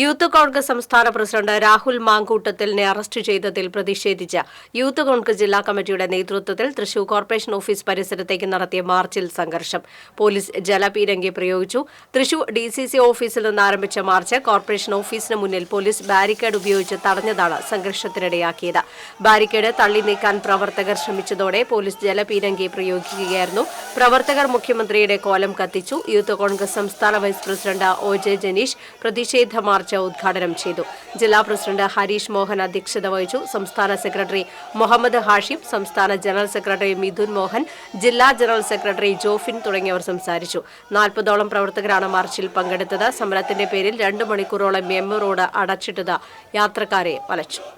Youth congress സംസ്ഥാന president Rahul മാങ്കൂട്ടത്തിലിനെ arrest ചെയ്തതിൽ പ്രതിഷേധിച്ച് യൂത്ത് കോൺഗ്രസ് ജില്ലാ കമ്മിറ്റിയുടെ നേതൃത്വത്തിൽ തൃശൂർ കോർപ്പറേഷൻ ഓഫീസ് പരിസരത്തേക്ക് നടത്തിയ മാർച്ചിൽ സംഘർഷം. പോലീസ് ജലപീരങ്കി പ്രയോഗിച്ചു. തൃശൂർ ഡി ഓഫീസിൽ നിന്ന് ആരംഭിച്ച മാർച്ച് കോർപ്പറേഷൻ ഓഫീസിന് മുന്നിൽ പോലീസ് ബാരിക്കേഡ് ഉപയോഗിച്ച് തടഞ്ഞതാണ് സംഘർഷത്തിനിടയാക്കിയത്. ബാരിക്കേഡ് തള്ളി നീക്കാൻ പ്രവർത്തകർ ശ്രമിച്ചതോടെ പോലീസ് ജലപീരങ്കി പ്രയോഗിക്കുകയായിരുന്നു. പ്രവർത്തകർ മുഖ്യമന്ത്രിയുടെ കോലം കത്തിച്ചു. യൂത്ത് കോൺഗ്രസ് സംസ്ഥാന vice president O J Janeesh പ്രതിഷേധ മാർച്ച് ഉദ്ഘാടനം ചെയ്തു. ജില്ലാ പ്രസിഡന്റ് ഹരീഷ് മോഹൻ അധ്യക്ഷത വഹിച്ചു. സംസ്ഥാന സെക്രട്ടറി മുഹമ്മദ് ഹാഷിം സംസ്ഥാന ജനറൽ സെക്രട്ടറി മിഥുൻ മോഹൻ ജില്ലാ ജനറൽ സെക്രട്ടറി ജോഫിൻ തുടങ്ങിയവർ സംസാരിച്ചു. നാൽപ്പതോളം പ്രവർത്തകരാണ് മാർച്ചിൽ പങ്കെടുത്തത്. സമരത്തിന്റെ പേരിൽ രണ്ടു മണിക്കൂറോളം എം റോഡ് അടച്ചിട്ടത് യാത്രക്കാരെ വലച്ചു.